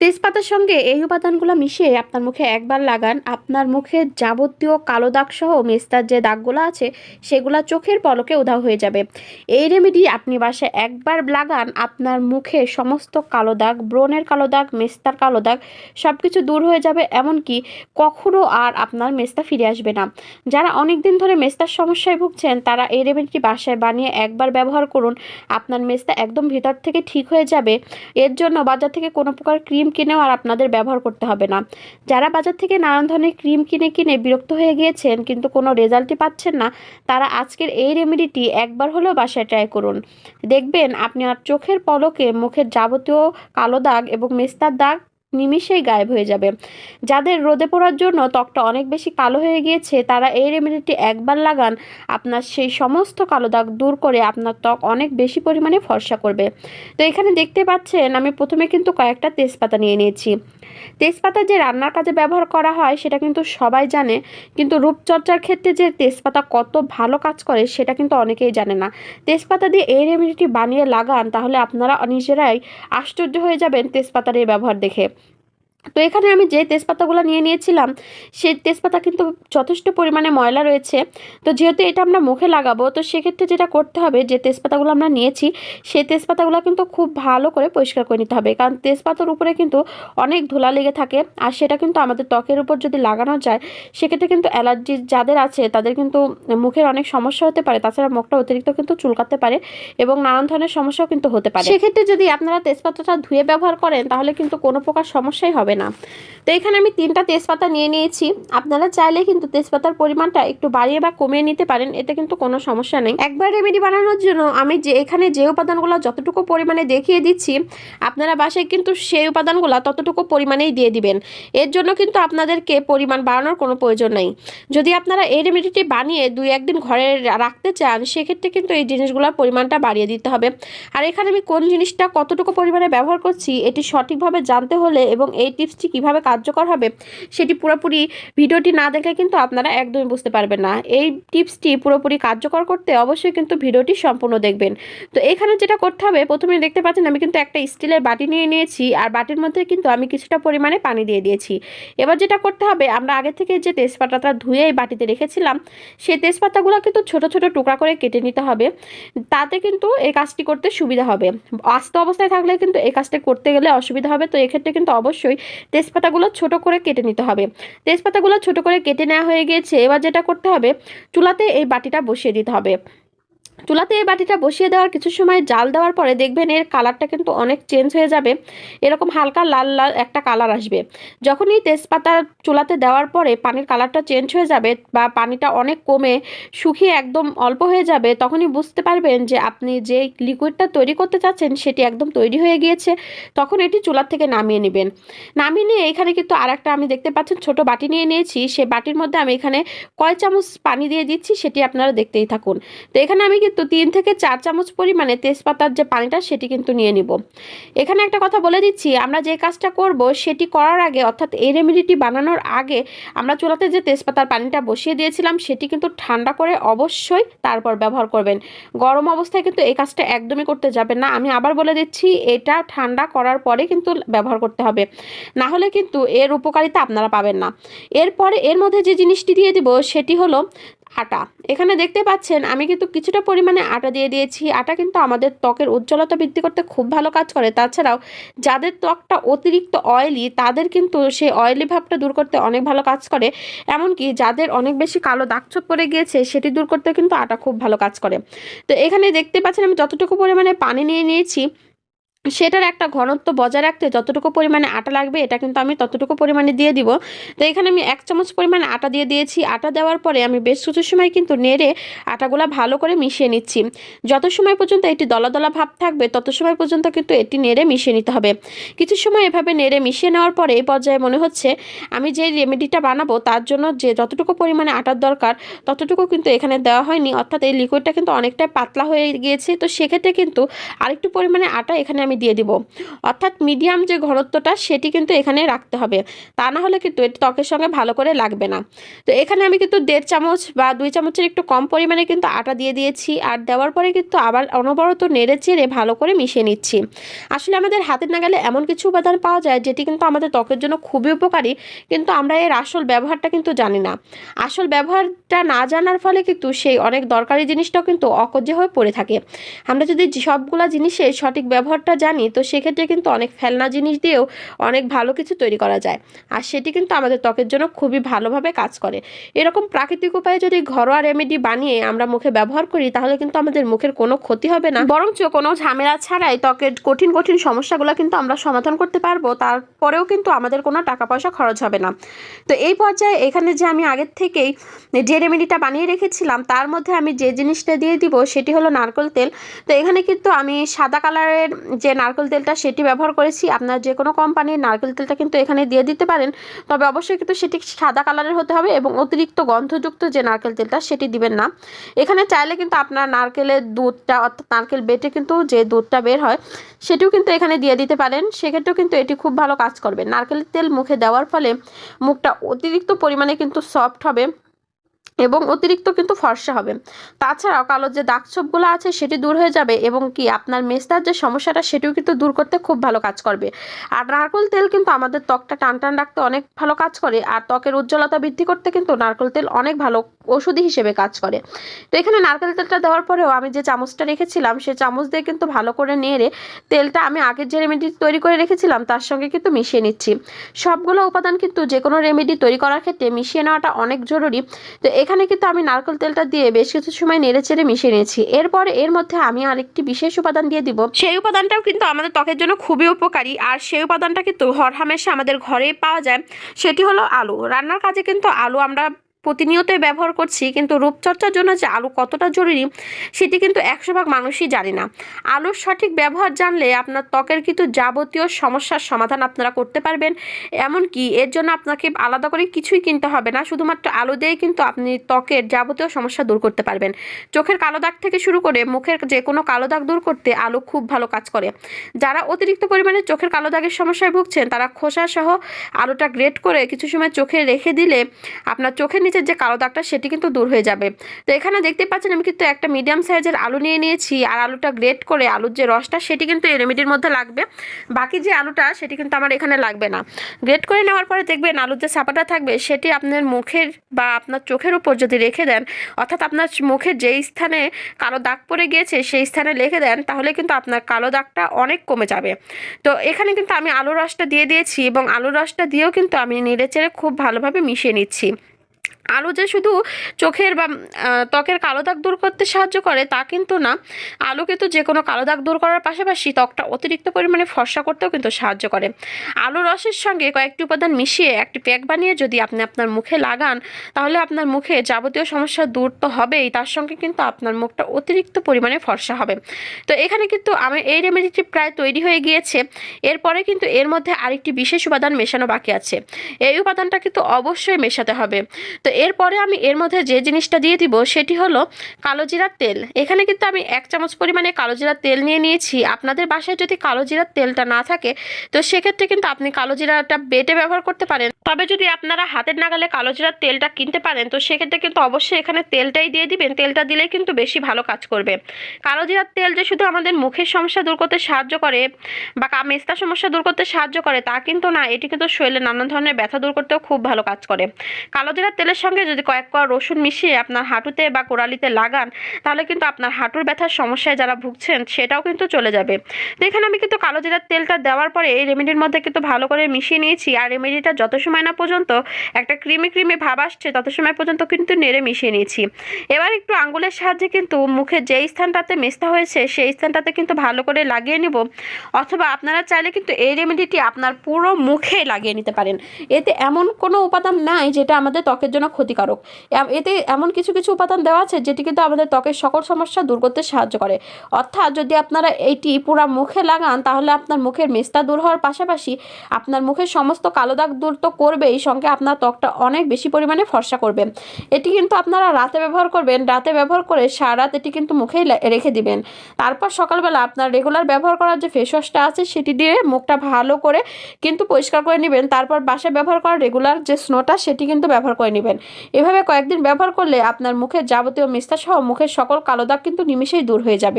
তেজপাতার সঙ্গে এই উপাদানগুলো মিশিয়ে আপনার মুখে একবার লাগান। আপনার মুখের যাবতীয় কালো দাগ সহ মেস্তার যে দাগগুলো আছে, সেগুলো চোখের পলকে উধাও হয়ে যাবে। এই রেমেডি আপনি বাসায় একবার লাগান, আপনার মুখে সমস্ত কালো দাগ, ব্রণের কালো দাগ, মেস্তার কালো দাগ সব কিছু দূর হয়ে যাবে। এমনকি কখনও আর আপনার মেস্তা ফিরে আসবে না। যারা অনেক দিন ধরে মেস্তার সমস্যায় ভুগছেন, তারা এই রেমেডিটি বাসায় বানিয়ে একবার ব্যবহার করুন। আপনার মেস্তা একদম ভিতর থেকে ঠিক হয়ে যাবে। এর জন্য বাজার থেকে কোনো প্রকার ক্রিম কিনেও আর আপনাদের ব্যবহার করতে হবে না। যারা বাজার থেকে নানান ধরনের ক্রিম কিনে কিনে বিরক্ত হয়ে গিয়েছেন, কিন্তু কোনো রেজাল্টই পাচ্ছেন না, তারা আজকের এই রেমেডিটি একবার হলেও বাসায় ট্রাই করুন। দেখবেন, আপনি আর চোখের পলকে মুখের যাবতীয় কালো দাগ এবং মেস্তার দাগ নিমিষেই গায়েব হয়ে যাবে। যাদের রোদে পড়ার জন্য ত্বকটা অনেক বেশি কালো হয়ে গিয়েছে, তারা এই রেমেডিটি একবার লাগান। আপনার সেই সমস্ত কালো দাগ দূর করে আপনার ত্বক অনেক বেশি পরিমাণে ফর্সা করবে। তো এখানে দেখতে পাচ্ছেন, আমি প্রথমে কিন্তু কয়েকটা তেজপাতা নিয়ে নিয়েছি। তেজপাতা যে রান্নার কাজে ব্যবহার করা হয়, সেটা কিন্তু সবাই জানে। কিন্তু রূপচর্চার ক্ষেত্রে যে তেজপাতা কত ভালো কাজ করে, সেটা কিন্তু অনেকেই জানে না। তেজপাতা দিয়ে এই রেমেডিটি বানিয়ে লাগান, তাহলে আপনারা নিজেরাই আশ্চর্য হয়ে যাবেন তেজপাতার এই ব্যবহার দেখে। তো এখানে আমি যে তেজপাতাগুলো নিয়ে নিয়েছিলাম, সেই তেজপাতা কিন্তু যথেষ্ট পরিমাণে ময়লা রয়েছে। তো যেহেতু এটা আমরা মুখে লাগাবো, তো সেক্ষেত্রে যেটা করতে হবে, যে তেজপাতাগুলো আমরা নিয়েছি, সেই তেজপাতাগুলো কিন্তু খুব ভালো করে পরিষ্কার করে নিতে হবে। কারণ তেজপাতার উপরে কিন্তু অনেক ধুলা লেগে থাকে, আর সেটা কিন্তু আমাদের ত্বকের উপর যদি লাগানো যায়, সেক্ষেত্রে কিন্তু অ্যালার্জি যাদের আছে, তাদের কিন্তু মুখের অনেক সমস্যা হতে পারে। তাছাড়া মুখটা অতিরিক্ত কিন্তু চুলকাতে পারে এবং নানান ধরনের সমস্যাও কিন্তু হতে পারে। সেক্ষেত্রে যদি আপনারা তেজপাতাটা ধুয়ে ব্যবহার করেন, তাহলে কিন্তু কোনো প্রকার সমস্যাই হবে না। তো এখানে আমি তিনটা তেজপাতা নিয়ে নিয়েছি। আপনারা চাইলে কিন্তু তেজপাতার পরিমাণটা একটু বাড়িয়ে বা কমিয়ে নিতে পারেন, এতে কিন্তু কোনো সমস্যা নেই। একবার রেমেডি বানানোর জন্য আমি যে এখানে যে উপাদানগুলো যতটুকু পরিমাণে দেখিয়ে দিচ্ছি, আপনারা বাসায় কিন্তু সেই উপাদানগুলো ততটুকু পরিমাণেই দিয়ে দিবেন। এর জন্য কিন্তু আপনাদেরকে পরিমাণ বাড়ানোর কোনো প্রয়োজন নেই। যদি আপনারা এই রেমেডিটি বানিয়ে দুই একদিন ঘরে রাখতে চান, সেক্ষেত্রে কিন্তু এই জিনিসগুলোর পরিমাণটা বাড়িয়ে দিতে হবে। আর এখানে আমি কোন জিনিসটা কতটুকু পরিমাণে ব্যবহার করছি, এটি সঠিকভাবে জানতে হলে এবং এই টিপসটি কীভাবে কার্যকর হবে সেটি পুরোপুরি ভিডিওটি না দেখলে কিন্তু আপনারা একদমই বুঝতে পারবেন না। এই টিপসটি পুরোপুরি কার্যকর করতে অবশ্যই কিন্তু ভিডিওটি সম্পূর্ণ দেখবেন। তো এখানে যেটা করতে হবে, প্রথমে দেখতে পাচ্ছেন আমি কিন্তু একটা স্টিলের বাটি নিয়ে নিয়েছি আর বাটির মধ্যে কিন্তু আমি কিছুটা পরিমাণে পানি দিয়ে দিয়েছি। এবার যেটা করতে হবে, আমরা আগে থেকে যে তেজপাতাটা ধুয়ে এই বাটিতে রেখেছিলাম, সেই তেজপাতাগুলো কিন্তু ছোট ছোট টুকরা করে কেটে নিতে হবে। তাতে কিন্তু এই কাজটি করতে সুবিধা হবে। আস্ত অবস্থায় থাকলে কিন্তু এই কাজটা করতে গেলে অসুবিধা হবে। তো এক্ষেত্রে কিন্তু অবশ্যই তেজপাতাগুলো ছোট করে কেটে নিতে হবে। তেজপাতাগুলো ছোট করে কেটে নেওয়া হয়ে গিয়েছে, এবার যেটা করতে হবে, চুলাতে এই বাটিটা বসিয়ে দিতে হবে। চুলাতে এই বাটিটা বসিয়ে দেওয়ার কিছু সময় জাল দেওয়ার পরে দেখবেন এর কালারটা কিন্তু অনেক চেঞ্জ হয়ে যাবে। এরকম হালকা লাল লাল একটা কালার আসবে। যখনই তেজপাতা চুলাতে দেওয়ার পরে পানির কালারটা চেঞ্জ হয়ে যাবে বা পানিটা অনেক কমে শুকিয়ে একদম অল্প হয়ে যাবে, তখনই বুঝতে পারবেন যে আপনি যে লিকুইডটা তৈরি করতে চাচ্ছেন সেটি একদম তৈরি হয়ে গিয়েছে। তখন এটি চুলার থেকে নামিয়ে নেবেন। নামিয়ে নিয়ে এখানে কিন্তু আর একটা আমি দেখতে পাচ্ছেন ছোট বাটি নিয়ে নিয়েছি। সেই বাটির মধ্যে আমি এখানে কয় চামচ পানি দিয়ে দিচ্ছি সেটি আপনারা দেখতেই থাকুন। তো এখানে আমি কিন্তু তিন থেকে চার চামচ পরিমাণে তেজপাতার যে পানিটা সেটি কিন্তু নিয়ে নিব। এখানে একটা কথা বলে দিচ্ছি, আমরা যে কাজটা করব সেটি করার আগে অর্থাৎ এই রেমেডিটি বানানোর আগে আমরা চুলাতে যে তেজপাতার পানিটা বসিয়ে দিয়েছিলাম সেটি কিন্তু ঠান্ডা করে অবশ্যই তারপর ব্যবহার করবেন। গরম অবস্থায় কিন্তু এই কাজটা একদমই করতে যাবেন না। আমি আবার বলে দিচ্ছি, এটা ঠান্ডা করার পরে কিন্তু ব্যবহার করতে হবে। না হলে কিন্তু এর উপকারিতা আপনারা পাবেন না। এরপরে এর মধ্যে যে জিনিসটি দিয়ে দিব সেটি হলো আটা। এখানে দেখতে পাচ্ছেন, আমি কিন্তু কিছুটা পরিমাণে আটা দিয়ে দিয়েছি। আটা কিন্তু আমাদের ত্বকের উজ্জ্বলতা বৃদ্ধি করতে খুব ভালো কাজ করে। তাছাড়াও যাদের ত্বকটা অতিরিক্ত অয়েলি তাদের কিন্তু সেই অয়েলি ভাবটা দূর করতে অনেক ভালো কাজ করে। এমনকি যাদের অনেক বেশি কালো দাগছোপ পড়ে গিয়েছে, সেটি দূর করতে কিন্তু আটা খুব ভালো কাজ করে। তো এখানে দেখতে পাচ্ছেন, আমি যতটুকু পরিমাণে পানি নিয়ে নিয়েছি সেটার একটা ঘনত্ব বজায় রাখতে যতটুকু পরিমাণে আটা লাগবে, এটা কিন্তু আমি ততটুকু পরিমাণে দিয়ে দিব। তো এখানে আমি এক চামচ পরিমাণে আটা দিয়ে দিয়েছি। আটা দেওয়ার পরে আমি বেশ কিছু সময় কিন্তু নেড়ে আটাগুলো ভালো করে মিশিয়ে নিচ্ছি। যত সময় পর্যন্ত এটি দলা দলা ভাব থাকবে, তত সময় পর্যন্ত কিন্তু এটি নেড়ে মিশিয়ে নিতে হবে। কিছু সময় এভাবে নেড়ে মিশিয়ে নেওয়ার পরে এই পর্যায়ে মনে হচ্ছে আমি যে রেমেডিটা বানাবো, তার জন্য যে যতটুকু পরিমাণে আটার দরকার, ততটুকু কিন্তু এখানে দেওয়া হয়নি। অর্থাৎ এই লিকুইডটা কিন্তু অনেকটাই পাতলা হয়ে গিয়েছে। তো সেক্ষেত্রে কিন্তু আরেকটু পরিমাণে আটা এখানে আমি দিয়ে দিব। অর্থাৎ মিডিয়াম যে ঘনত্বটা, সেটি কিন্তু এখানে রাখতে হবে। তা না হলে কিন্তু এটি ত্বকের সঙ্গে ভালো করে লাগবে না। তো এখানে আমি কিন্তু দেড় চামচ বা দুই চামচের একটু কম পরিমাণে কিন্তু আটা দিয়ে দিয়েছি। আর দেওয়ার পরে কিন্তু আবার অনবরত নেড়ে চেড়ে ভালো করে মিশিয়ে নিচ্ছি। আসলে আমাদের হাতের নাগালে এমন কিছু উপাদান পাওয়া যায়, যেটি কিন্তু আমাদের ত্বকের জন্য খুবই উপকারী, কিন্তু আমরা এর আসল ব্যবহারটা কিন্তু জানি না। আসল ব্যবহারটা না জানার ফলে কিন্তু সেই অনেক দরকারি জিনিসটাও কিন্তু অকজ্জে হয়ে পড়ে থাকে। আমরা যদি সবগুলা জিনিসে সঠিক ব্যবহারটা জানি, তো সেক্ষেত্রে কিন্তু অনেক ফেলনা জিনিস দিয়েও অনেক ভালো কিছু তৈরি করা যায়। আর সেটি কিন্তু আমাদের ত্বকের জন্য খুবই ভালোভাবে কাজ করে। এরকম প্রাকৃতিক উপায়ে যদি ঘরোয়া রেমেডি বানিয়ে আমরা মুখে ব্যবহার করি, তাহলে কিন্তু আমাদের মুখের কোনো ক্ষতি হবে না। বরঞ্চ কোনো ঝামেলা ছাড়াই ত্বকের কঠিন কঠিন সমস্যাগুলো কিন্তু আমরা সমাধান করতে পারব, তারপরেও কিন্তু আমাদের কোনো টাকা পয়সা খরচ হবে না। তো এই পর্যায়ে এখানে যে আমি আগের থেকেই যে রেমেডিটা বানিয়ে রেখেছিলাম, তার মধ্যে আমি যে জিনিসটা দিয়ে দিব, সেটি হলো নারকেল তেল। তো এখানে কিন্তু আমি সাদা কালারের যে নারকেল তেলটা সেটি ব্যবহার করেছি, আপনার যে কোনো কোম্পানির নারকেল তেলটা কিন্তু এখানে দিয়ে দিতে পারেন। তবে অবশ্যই কিন্তু সেটি সাদা কালারের হতে হবে এবং অতিরিক্ত গন্ধযুক্ত যে নারকেল তেলটা সেটি দিবেন না। এখানে চাইলে কিন্তু আপনার নারকেলের দুধটা অর্থাৎ নারকেল বেটে কিন্তু যে দুধটা বের হয়, সেটিও কিন্তু এখানে দিয়ে দিতে পারেন। সেক্ষেত্রেও কিন্তু এটি খুব ভালো কাজ করবে। নারকেলের তেল মুখে দেওয়ার ফলে মুখটা অতিরিক্ত পরিমাণে কিন্তু সফট হবে। এবং অতিরিক্ত কিন্তু ফর্সা হবে। তাছাড়াও কালো যে দাগ ছোপগুলো আছে সেটি দূর হয়ে যাবে এবং কি আপনার মেস্তার যে সমস্যাটা সেটিও কিন্তু দূর করতে খুব ভালো কাজ করবে। আর নারকেল তেল কিন্তু আমাদের ত্বকটা টান টান রাখতে অনেক ভালো কাজ করে আর ত্বকের উজ্জ্বলতা বৃদ্ধি করতে কিন্তু নারকেল তেল অনেক ভালো ওষুধি হিসেবে কাজ করে। তো এখানে নারকেল তেলটা দেওয়ার পরেও আমি যে চামচটা রেখেছিলাম সে চামচ দিয়ে কিন্তু ভালো করে নেড়ে তেলটা আমি আগের যে রেমেডি তৈরি করে রেখেছিলাম তার সঙ্গে কিন্তু মিশিয়ে নিচ্ছি। সবগুলো উপাদান কিন্তু যে কোনো রেমেডি তৈরি করার ক্ষেত্রে মিশিয়ে নেওয়াটা অনেক জরুরি। তো এখানে কিন্তু আমি নারকেল তেলটা দিয়ে বেশ কিছু সময় নেড়ে চেড়ে মিশিয়ে নিয়েছি। এরপর এর মধ্যে আমি আরেকটি বিশেষ উপাদান দিয়ে দিব। সেই উপাদানটাও কিন্তু আমাদের ত্বকের জন্য খুবই উপকারী। আর সেই উপাদানটা কিন্তু হরহামেশা আমাদের ঘরেই পাওয়া যায়। সেটি হলো আলু। রান্নার কাজে কিন্তু আলু আমরা প্রতিনিয়তই ব্যবহার করছি, কিন্তু রূপচর্চার জন্য যে আলু কতটা জরুরি, সেটি কিন্তু একশো ভাগ মানুষই জানে না। আলুর সঠিক ব্যবহার জানলে আপনার ত্বকের কিন্তু যাবতীয় সমস্যার সমাধান আপনারা করতে পারবেন। এমনকি এর জন্য আপনাকে আলাদা করে কিছুই কিনতে হবে না, শুধুমাত্র আলু দিয়েই কিন্তু আপনি ত্বকের যাবতীয় সমস্যা দূর করতে পারবেন। চোখের কালো দাগ থেকে শুরু করে মুখের যে কোনো কালো দাগ দূর করতে আলু খুব ভালো কাজ করে। যারা অতিরিক্ত পরিমাণে চোখের কালো দাগের সমস্যায় ভুগছেন, তারা খোসা সহ আলুটা গ্রেট করে কিছু সময় চোখে রেখে দিলে আপনার চোখের নিচের যে কালো দাগটা সেটি কিন্তু দূর হয়ে যাবে। তো এখানে দেখতে পাচ্ছেন আমি কিন্তু একটা মিডিয়াম সাইজের আলু নিয়ে নিয়েছি আর আলুটা গ্রেট করে আলুর যে রসটা সেটি কিন্তু এই রেমেডির মধ্যে লাগবে। বাকি যে আলুটা সেটি কিন্তু আমার এখানে লাগবে না। গ্রেট করে নেওয়ার পরে দেখবেন আলুর যে সাপাটা থাকবে সেটি আপনার মুখের বা আপনার চোখের উপর যদি রেখে দেন, অর্থাৎ আপনার মুখের যেই স্থানে কালো দাগ পড়ে গিয়েছে সেই স্থানে রেখে দেন, তাহলে কিন্তু আপনার কালো দাগটা অনেক কমে যাবে। তো এখানে কিন্তু আমি আলুর রসটা দিয়ে দিয়েছি এবং আলুর রসটা দিয়েও কিন্তু আমি নেড়ে চেড়ে খুব ভালোভাবে মিশিয়ে নিচ্ছি। আলু যে শুধু চোখের বা ত্বকের কালো দাগ দূর করতে সাহায্য করে তা কিন্তু না। আলু কিন্তু যে কোনো কালো দাগ দূর করার পাশাপাশি ত্বকটা অতিরিক্ত পরিমাণে ফর্সা করতেও কিন্তু সাহায্য করে। আলু রসের সঙ্গে কয়েকটি উপাদান মিশিয়ে একটি প্যাক বানিয়ে যদি আপনি আপনার মুখে লাগান, তাহলে আপনার মুখে যাবতীয় সমস্যা দূর তো হবেই। তার সঙ্গে কিন্তু আপনার মুখটা অতিরিক্ত পরিমাণে ফর্সা হবে। তো এখানে কিন্তু আমার এই রেমেডিটি প্রায় তৈরি হয়ে গিয়েছে। এরপরে কিন্তু এর মধ্যে আরেকটি বিশেষ উপাদান মেশানো বাকি আছে। এই উপাদানটা কিন্তু অবশ্যই মেশাতে হবে। তো এরপরে আমি এর মধ্যে যে জিনিসটা দিয়ে দিব সেটি হলো কালো জিরার তেল। এখানে কিন্তু আমি এক চামচ পরিমাণে কালো জিরার তেল নিয়ে নিয়েছি। আপনাদের বাসায় যদি কালো জিরার তেলটা না থাকে, তো সেক্ষেত্রে কিন্তু আপনি কালো জিরাটা বেটে ব্যবহার করতে পারেন। তবে যদি আপনারা হাতের নাগালে কালো জিরার তেলটা কিনতে পারেন, তো সেক্ষেত্রে কিন্তু অবশ্যই এখানে তেলটাই দিয়ে দিবেন। তেলটা দিলেই কিন্তু বেশি ভালো কাজ করবে। কালো জিরার তেল যে শুধু আমাদের মুখের সমস্যা দূর করতে সাহায্য করে বা কা- মেস্তা সমস্যা দূর করতে সাহায্য করে, তা কিন্তু না। এটি কিন্তু শরীরে নানান ধরনের ব্যথা দূর করতেও খুব ভালো কাজ করে। কালো জিরার তেলের সঙ্গে যদি কয়েক কোয়া রসুন মিশিয়ে আপনার হাঁটুতে বা কোড়ালিতে লাগান, তাহলে কিন্তু আপনার হাঁটুর ব্যথার সমস্যায় যারা ভুগছেন, সেটাও কিন্তু চলে যাবে। তো এখানে আমি কিন্তু কালো জিরার তেলটা দেওয়ার পরে এই রেমেডির মধ্যে কিন্তু ভালো করে মিশিয়ে নিয়েছি। আর রেমেডিটা যত সময় না পর্যন্ত একটা ক্রিমি ক্রিমি ভাব আসছে, তত সময় পর্যন্ত কিন্তু নেড়ে মিশিয়ে নিয়েছি। এবার একটু আঙ্গুলের সাহায্যে কিন্তু মুখে যেই স্থানটাতে মেস্তা হয়েছে, সেই স্থানটাতে কিন্তু ভালো করে লাগিয়ে নিব। অথবা আপনারা চাইলে কিন্তু এই রেমেডিটি আপনার পুরো মুখে লাগিয়ে নিতে পারেন। এতে এমন কোনো উপাদান নাই, যেটা আমাদের ত্বকের জন্য ক্ষতিকারক। এতে এমন কিছু কিছু উপাদান দেওয়া আছে যেটি কিন্তু আমাদের ত্বকের সকল সমস্যা দূর করতে সাহায্য করে। অর্থাৎ যদি আপনারা এইটি পুরো মুখে লাগান, তাহলে আপনার মুখের মেস্তা দূর হওয়ার পাশাপাশি আপনার মুখের সমস্ত কালো দাগ দূর তো করবেই, সঙ্গে আপনার ত্বকটা অনেক বেশি পরিমাণে ফর্সা করবে। এটি কিন্তু আপনারা রাতে ব্যবহার করবেন, রাতে ব্যবহার করে সারা রাত এটি কিন্তু মুখেই রেখে দিবেন। তারপর সকালবেলা আপনার রেগুলার ব্যবহার করার যে ফেস ওয়াশটা আছে, সেটি দিয়ে মুখটা ভালো করে কিন্তু পরিষ্কার করে নেবেন। তারপর বাসায় ব্যবহার করা রেগুলার যে স্নোটা সেটি কিন্তু ব্যবহার করে নেবেন। এভাবে কয়েকদিন ব্যবহার করলে আপনার মুখের যাবতীয় মিস্তা সহ মুখের সকল কালো দাগ কিন্তু নিমিশেই দূর হয়ে যাবে।